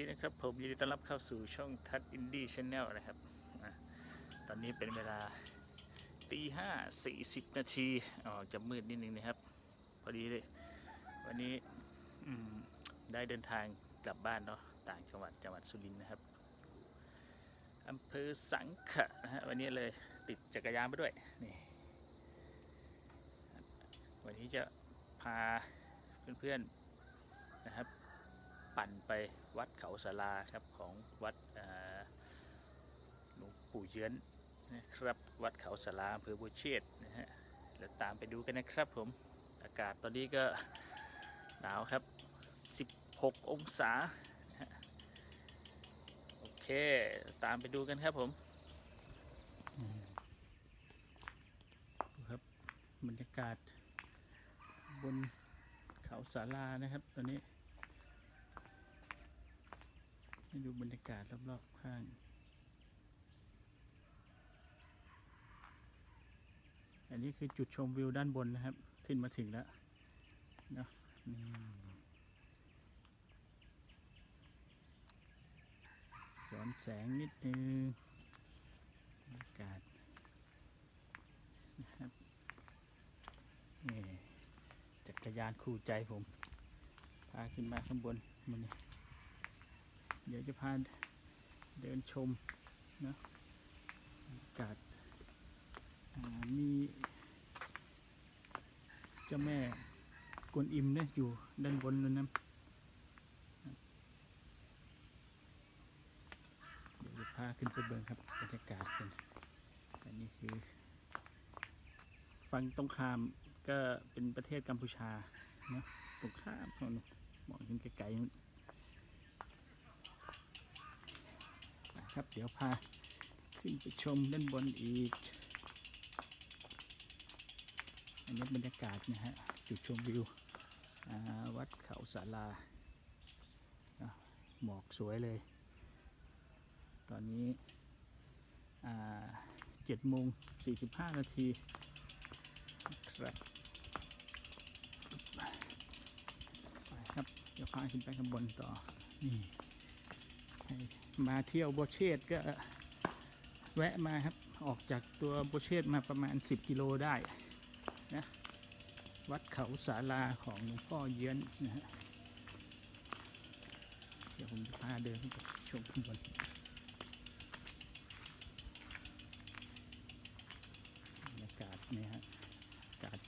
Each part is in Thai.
ดีนะครับผมยินดีต้อนรับเข้าสู่ช่องทัดอินดี้ชาแนลนะครับตอนนี้เป็นเวลาตีห้าสี่สิบนาทีออจะมืดนิดนึงนะครับ พอดีเลย วันนี้ได้เดินทางกลับบ้านเนาะต่างจังหวัดจังหวัดสุรินทร์นะครับอำเภอสังขะนะฮะวันนี้เลยติดจักรยานไปด้วยนี่วันนี้จะพาเพื่อนๆนะครับ ปั่นไปวัดเขาสาราครับของวัดหลวงปู่เยื้อนนะครับวัดเขาสาราอำเภอบัวเชษฐ์นะฮะแล้วตามไปดูกันนะครับผมอากาศตอนนี้ก็หนาวครับ 16 องศาโอเค ตามไปดูกันครับผมครับบรรยากาศบนเขาสารานะครับตอนนี้ ให้ดูบรรยากาศรอบๆข้างอันนี้คือจุดชมวิวด้านบนนะครับ ขึ้นมาถึงแล้วเนาะนี่ย้อนแสงนิดนึงบรรยากาศนะครับนี่จักรยานคู่ใจผม พาขึ้นมาข้างบนมันนี่ เดี๋ยวจะพาเดินชมนะอากาศมีเจ้าแม่กวนอิมเนี่ยอยู่ด้านบนนั่นนะเดี๋ยวจะพาขึ้นไปเบิ่งครับบรรยากาศกันอันนี้คือฝั่งตรงข้ามก็เป็นประเทศกัมพูชาเนาะตรงข้ามมองเห็นไกลๆ นะครับ เดี๋ยวพาขึ้นไปชมด้านบนอีก อันนี้บรรยากาศนะฮะ จุดชมวิว วัดเขาสาราหมอกสวยเลย ตอนนี้เจ็ดโมงสี่สิบห้านาทีครับไปครับ เดี๋ยวพาขึ้นไปข้างบนต่อ นี่ มาเที่ยวโบเชษฐ์ก็แวะมาครับ ออกจากตัวโบเชษฐ์มาประมาณ 10 กิโลได้นะวัดเขาสาราของหลวงพ่อเยื้อนนะฮะเดี๋ยวผมจะพาเดินขึ้นไปชมข้างบนบรรยากาศเนี่ยฮะอากาศ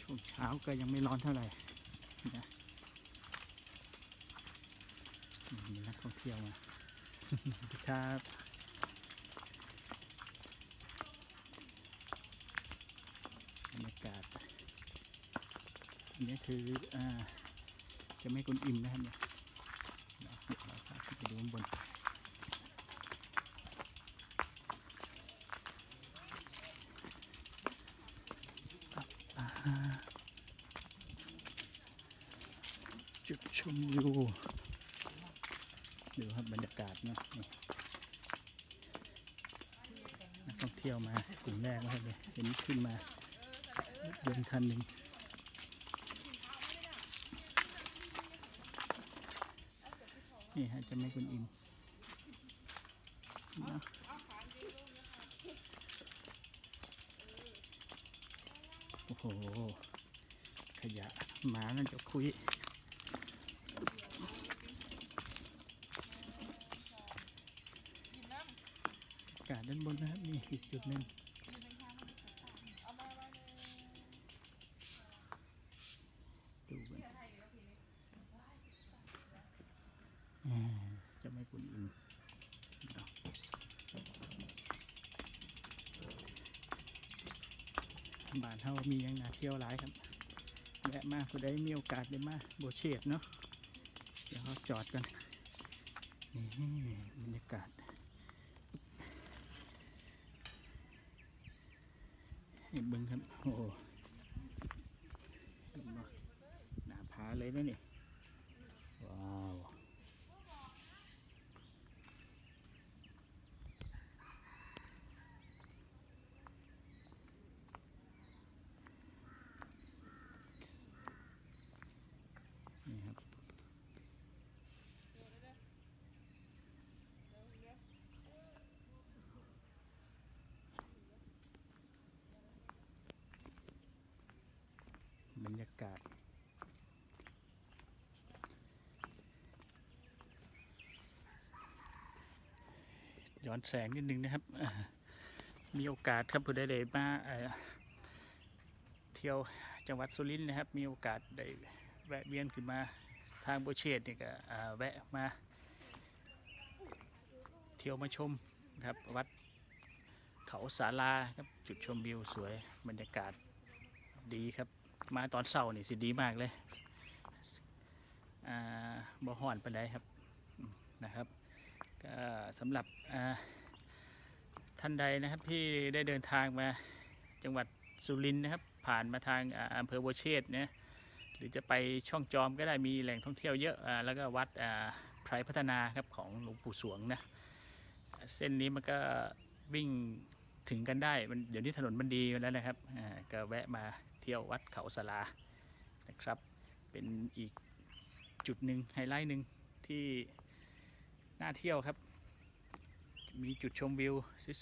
ช่วงเช้าก็ยังไม่ร้อนเท่าไหร่นะ มีนักท่องเที่ยวมาครับบรรยากาศอันนี้คืออ่าจะไม่กุนอิ่มนะครับเนี่ยเดี๋ยวเราพาขึ้นไปดูข้างบนอ่าจุดชมวิวดูครั บรรยากาศเนาะนี่นักท่องเที่ยวมากลุ่มแรกนะครับเนี่ยเห็นขึ้นมารถยนคันหนึ่งนี่ฮะจะไม่คุณอินนะโอ้โห ขยะหมานั่นจะคุย อากาศด้านบ นี่อีกจุดหนึ่งดูกันจะไม่ปุ่นอินเนบ้านเฮามียังนาเที่ยวหลายครับแวะมาผู้ใดมีโอกาสได้มาโบเชษฐ์เนาะเดี๋ยวเราจอดกันนี่บรรยากาศ เห็นเบิ้งครับ โอ้หนบ่หน้าผาเลยนะนี่ ว้าว นี่ครับา กาศ ย้อนแสงนิดนึงนะครับ มีโอกาสครับผู้ใดได้มาเที่ยวจังหวัดสุรินทร์นะครับ มีโอกาสได้แวะเวียนขึ้นมาทางโบเชตนี่ก็แวะมา เที่ยวมาชมครับวัดเขาสาลาครับจุดชมวิวสวยบรรยากาศดีครับ มาตอนเช้านี่สิดีมากเลยอ่าบ่อนไปานใดครับนะครับก็สำหรับท่านใดนะครับที่ได้เดินทางมาจังหวัดสุรินทร์นะครับ ผ่านมาทางอำเภอบัวเชษฐ์นะหรือจะไปช่องจอมก็ได้มีแหล่งท่องเที่ยวเยอะอแล้วก็วัดไพรพัฒนาครับของหลวงปู่สวงนะเส้นนี้มันก็วิ่งถึงกันได้มันเดี๋ยวนี้ถนนมันดีแล้วนะครับก็แวะมา เที่ยววัดเขาสลานะครับ เป็นอีกจุดหนึ่งไฮไลท์หนึ่งที่น่าเที่ยวครับ มีจุดชมวิว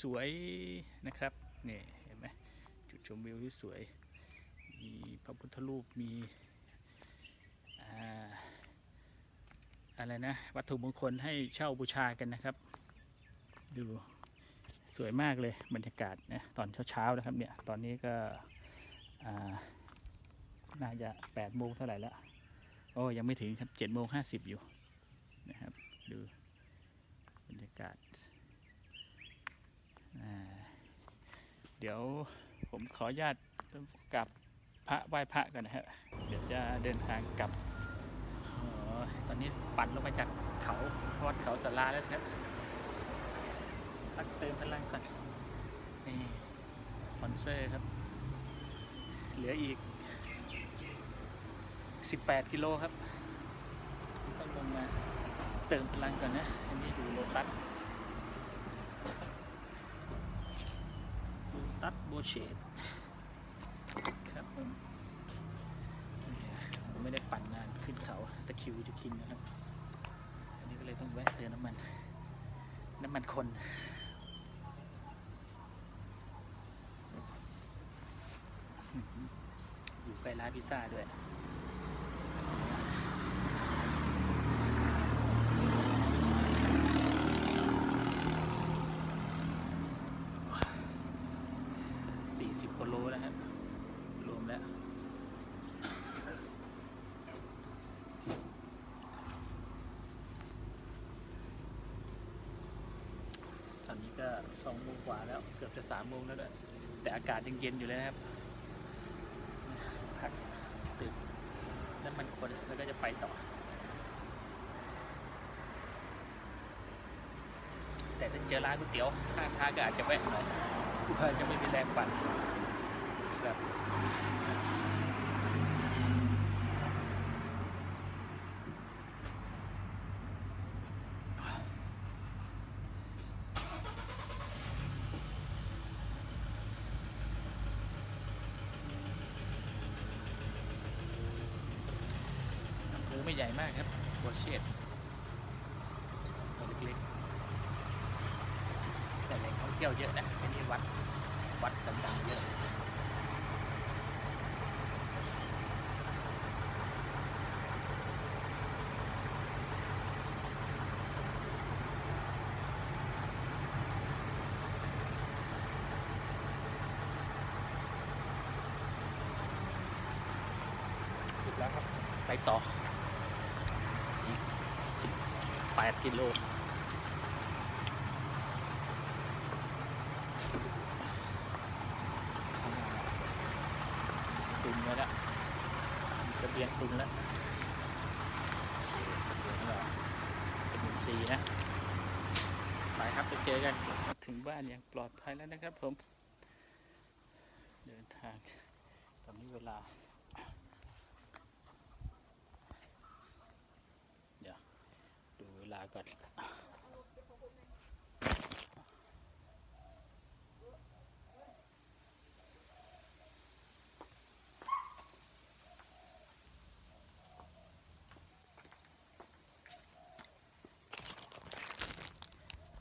สวยๆนะครับนี่เห็นไหมจุดชมวิวที่สวย มีพระพุทธรูปมีอะไรนะวัตถุมงคลให้เช่าบูชากันนะครับ ดูสวยมากเลยบรรยากาศนะตอนเช้าๆนะครับเนี่ยตอนนี้ก็ น่าจะ8ปดโมงเท่าไหร่แล้วโอ้ยังไม่ถึงครับ7จ็ดโมงห้าสิบอยู่นะครับ ดูบรรยากาศ เดี๋ยวผมขออนุญาตกลับพระไหว้พระกันนะฮะเดี๋ยวจะเดินทางกลับออตอนนี้ปั่นลงมาจากเขาวัดเขาสาราแล้วครับพักเติมพลังก่อนนี่สปอนเซอร์ครับ เหลืออีก 18 กิโลครับ ต้องลงมาเติมพลังก่อนนะ อันนี้ดูโลตัสโลตัสโบเชตครับผมไม่ได้ปั่นนานขึ้นเขาตะคิวจะกินนะครับ อันนี้ก็เลยต้องแวะเติมน้ำมัน น้ำมันคน อยู่ร้านพิซซ่าด้วยสี่สิบกว่าโลแล้วครับ รวมแล้วตอนนี้ก็สองโมงกว่าแล้ว เกือบจะสามโมงแล้วด้วยแต่อากาศยังเย็นอยู่เลยนะครับ พักตื่นน้ำมันคนแล้วก็จะไปต่อ แต่ถ้าเจอร้านก๋วยเตี๋ยวข้างทางก็อาจจะแวะหน่อยเพื่อจะไม่มีแรงปั่นครับไม่ใหญ่มากครับบัวเชษตัวเล็กๆ แต่แหล่ง ที่ยวเยอะนะที่นี่วัดวัดต่างๆเยอะแล้วครับ ไปต่อ อีก 18 กิโล ตุ นไว้แล้วมีเบียงตุนแล้วเบียงเราเป็นสีนะไปครับไปเจอกันถึงบ้านอย่างปลอดภัยแล้วนะครับผม เดินทางตอนนี้เวลา เดี๋ยว ดูเวลาก่อน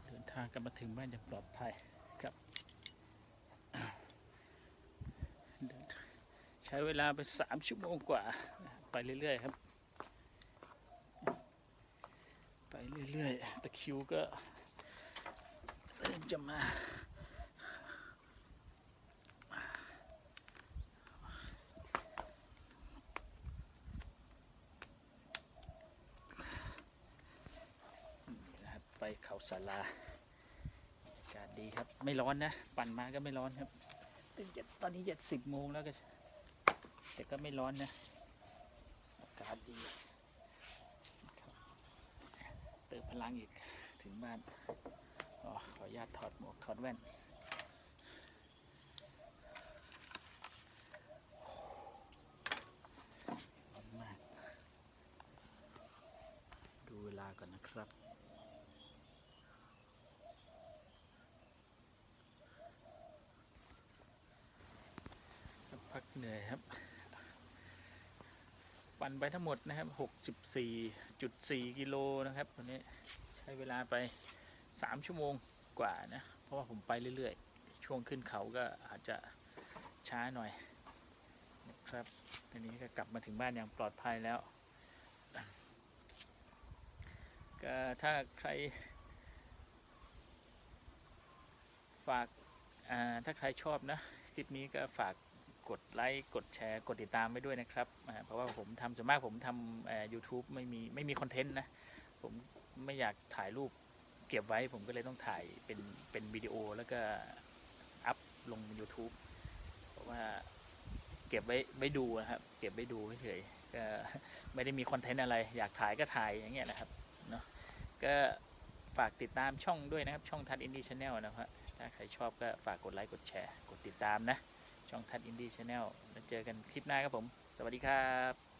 เดินทางกลับ มาถึงบ้านอย่างปลอดภัยครับเดินช้เวลาไปสามชั่วโมงกว่า ไปเรื่อยๆครับ ไปเรื่อยๆตะคิวก็เริ่มจะมาไปเขาสารา ดีครับ ไม่ร้อนนะ ปั่นมาก็ไม่ร้อนครับต่จะตอนนี้เจะสิบโมงแล้วก็แต่ก็ไม่ร้อนนะอากาศดีเติมพลังอีกถึงบ้านออขออนุญาตถอดหมวกถอดแว่น ร้อนมาก ดูเวลาก่อนนะครับ สักพัก เหนื่อยครับ ปั่นไปทั้งหมดนะครับ64.4กิโลนะครับวันนี้ใช้เวลาไป3ชั่วโมงกว่านะ เพราะว่าผมไปเรื่อยๆ ช่วงขึ้นเขาก็อาจจะช้าหน่อยนะครับทีนี้ก็กลับมาถึงบ้านอย่างปลอดภัยแล้ว ก็ถ้าใคร ฝาก ถ้าใครชอบนะ คลิปนี้ก็ฝาก กดไลค์กดแชร์กดติดตามไว้ด้วยนะครับ เพราะว่าผมทำส่วนมากผมทำเอ่อ YouTube ไม่มีไม่มีคอนเทนต์นะ ผมไม่อยากถ่ายรูปเก็บไว้ผมก็เลยต้องถ่ายเป็นเป็นวิดีโอแล้วก็อัพลง YouTube เพราะว่าเก็บไว้ไว้ดูนะครับเก็บไว้ดูเฉยก็ไม่ได้มีคอนเทนต์อะไร อยากถ่ายก็ถ่ายอย่างเงี้ยนะครับเนาะก็ฝากติดตามช่องด้วยนะครับ ช่องทัดอินดี้ชาแนลนะครับถ้าใครชอบก็ฝากกดไลค์กดแชร์ กดติดตามนะ ช่องทัดอินดี้ชาแนลแล้วเจอกันคลิปหน้าครับผม สวัสดีครับ